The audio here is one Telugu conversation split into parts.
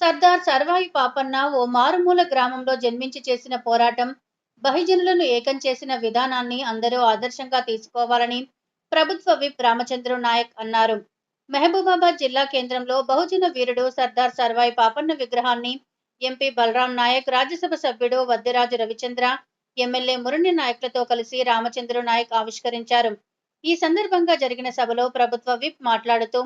సర్దార్ సర్వాయి పాపన్న ఓ మారుమూల గ్రామంలో జన్మించి చేసిన పోరాటం బహిజనులను ఏకం చేసిన విధానాన్ని అందరూ ఆదర్శంగా తీసుకోవాలని ప్రభుత్వ విప్ రామచంద్ర నాయక్ అన్నారు. మహబూబాబాద్ జిల్లా కేంద్రంలో బహుజన వీరుడు సర్దార్ సర్వాయి పాపన్న విగ్రహాన్ని ఎంపీ బలరాం నాయక్ రాజ్యసభ సభ్యుడు వద్దిరాజు రవిచంద్ర ఎమ్మెల్యే మురళి నాయక్లతో కలిసి రామచంద్ర నాయక్ ఆవిష్కరించారు. ఈ సందర్భంగా జరిగిన సభలో ప్రభుత్వ విప్ మాట్లాడుతూ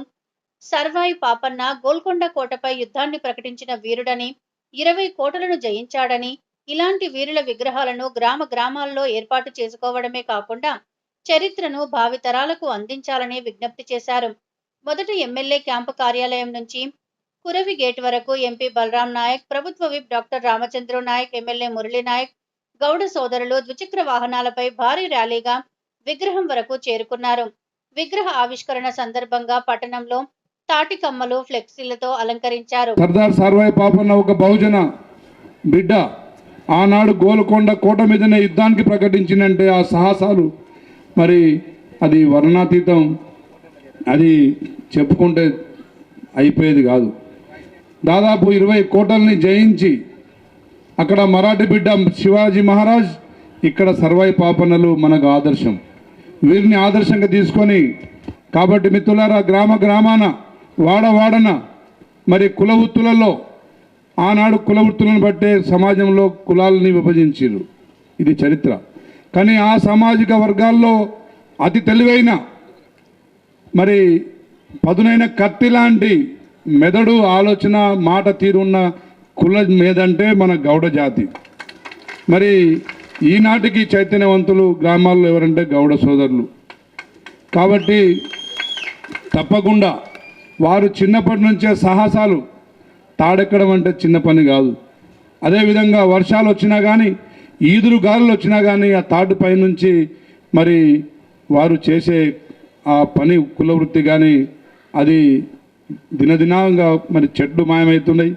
సర్వాయి పాపన్న గోల్కొండ కోటపై యుద్ధాన్ని ప్రకటించిన వీరుడని ఇరవై కోటలను జయించాడని ఇలాంటి వీరుల విగ్రహాలను గ్రామ గ్రామాల్లో ఏర్పాటు చేసుకోవడమే కాకుండా చరిత్రను భావితరాలకు అందించాలని విజ్ఞప్తి చేశారు. మొదట ఎమ్మెల్యే క్యాంపు కార్యాలయం నుంచి కురవి గేట్ వరకు ఎంపీ బలరాం నాయక్ ప్రభుత్వ whip doctor Ramachandra Naik MLA Murali Naik Gowda సోదరులు ద్విచక్ర వాహనాలపై భారీ ర్యాలీగా విగ్రహం వరకు చేరుకున్నారు. విగ్రహ ఆవిష్కరణ సందర్భంగా పట్టణంలో తాటికమ్మలు ఫ్లెక్సీలతో అలంకరించారు. సర్దార్ సార్వాయి పాపన్న ఒక బహుజన బిడ్డ ఆనాడు గోల్కొండ కోట మీదనే యుద్ధానికి ప్రకటించినంటే ఆ సాహసాలు మరి అది వర్ణాతీతం అది చెప్పుకుంటే అయిపోయేది కాదు. దాదాపు ఇరవై కోటల్ని జయించి అక్కడ మరాఠీ బిడ్డ శివాజీ మహారాజ్ ఇక్కడ సర్వాయి పాపన్నలు మనకు ఆదర్శం. వీరిని ఆదర్శంగా తీసుకొని కాబట్టి మిత్రులారా గ్రామ గ్రామాన వాడవాడన మరి కుల వృత్తులలో ఆనాడు కుల వృత్తులను బట్టే సమాజంలో కులాలని విభజించారు ఇది చరిత్ర. కానీ ఆ సామాజిక వర్గాల్లో అతి తెలివైన మరి పదునైన కత్తి లాంటి మెదడు ఆలోచన మాట తీరున్న కుల మీదంటే మన గౌడ జాతి. మరి ఈనాటికి చైతన్యవంతులు గ్రామాల్లో ఎవరంటే గౌడ సోదరులు. కాబట్టి తప్పకుండా వారు చిన్నప్పటి నుంచే సాహసాలు. తాడెక్కడం అంటే చిన్న పని కాదు. అదేవిధంగా వర్షాలు వచ్చినా కానీ ఈదురు గాలులు వచ్చినా కానీ ఆ తాడు పైనుంచి మరి వారు చేసే ఆ పని కులవృత్తి కానీ అది దినదినంగా మరి చెట్లు మాయమవుతున్నాయి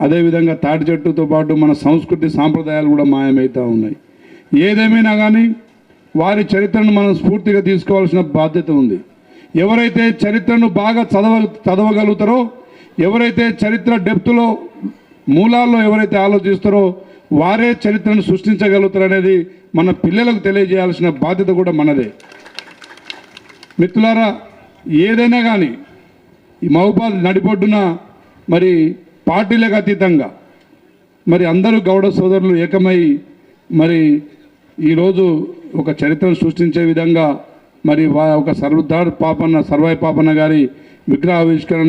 అదేవిధంగా తాటి చెట్టుతో పాటు మన సంస్కృతి సాంప్రదాయాలు కూడా మాయమవుతూ ఉన్నాయి. ఏదేమైనా కానీ వారి చరిత్రను మనం స్ఫూర్తిగా తీసుకోవాల్సిన బాధ్యత ఉంది. ఎవరైతే చరిత్రను బాగా చదవ చదవగలుగుతారో ఎవరైతే చరిత్ర డెప్త్లో మూలాల్లో ఎవరైతే ఆలోచిస్తారో వారే చరిత్రను సృష్టించగలుగుతారనేది మన పిల్లలకు తెలియజేయాల్సిన బాధ్యత కూడా మనదే. మిత్రులారా ఏదైనా కానీ ఈ మహబాద్ నడిపొడ్డున మరి పార్టీలకు అతీతంగా మరి అందరూ గౌడ సోదరులు ఏకమై మరి ఈరోజు ఒక చరిత్రను సృష్టించే విధంగా మరి ఒక సర్వదార్ పాపన్న సర్వాయి పాపన్న గారి విగ్రహావిష్కరణ